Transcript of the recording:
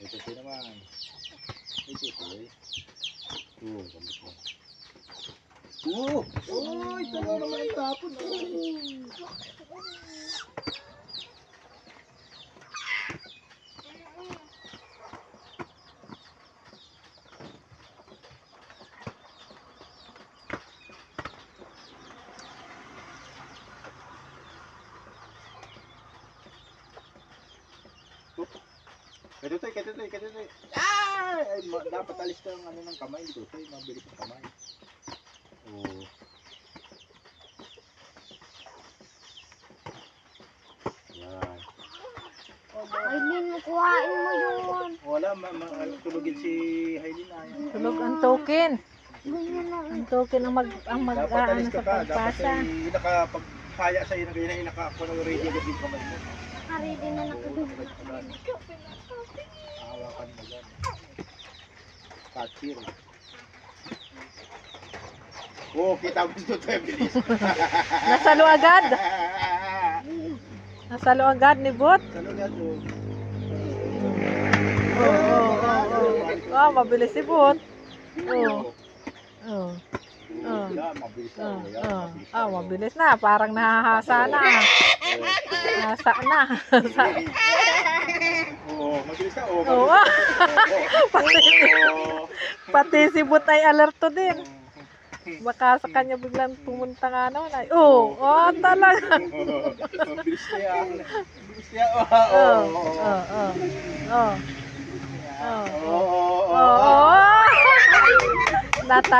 Ito ito naman. Ito ito eh. Oo, gambit mo. Oo! Uy, talo naman yung tapon. Kaya ito, kaya ito. Ah! Ay, ma- dapat alis ka ng ano ng kamay dito. Ito, mabilis ang kamay. Oo. Yan. Aileen, kuhain mo yun. Wala, ma, ma ano, tulugin si Hailin na yan. Tulog ang token. Ang token ang mag ang mag Dapat ano alis ka sa pa. Dapat ay nakapagpaya sa'yo na ganyan, ay nakakuha ng radio yung kamay mo. Nakaready na nakadugtong. Hawakan mo yan. Oo, oh, kita mo ito tayo bilis. Nasalo agad. Nasalo agad ni Bot. Salo nga to. Oo, oo, oo, oo. Ah, mabilis si Bot. Oo. Oo. Oh. Mabilis na. Oo. oh, Oo. mabilis na, Ah, oh. mabilis na. Parang nahahasa na. Nasa na. Oo, mabilis na. Oo, Oo. Oo. Pati si Bot ay alerto din. Baka sa kanya biglang pumunta nga naman ay, oh, oh, talaga. Mabilis na yan. Mabilis na yan. Oo, Oh, oo, oh, oo. oh, oh, Oo, oo, oo. oh, oh. Nata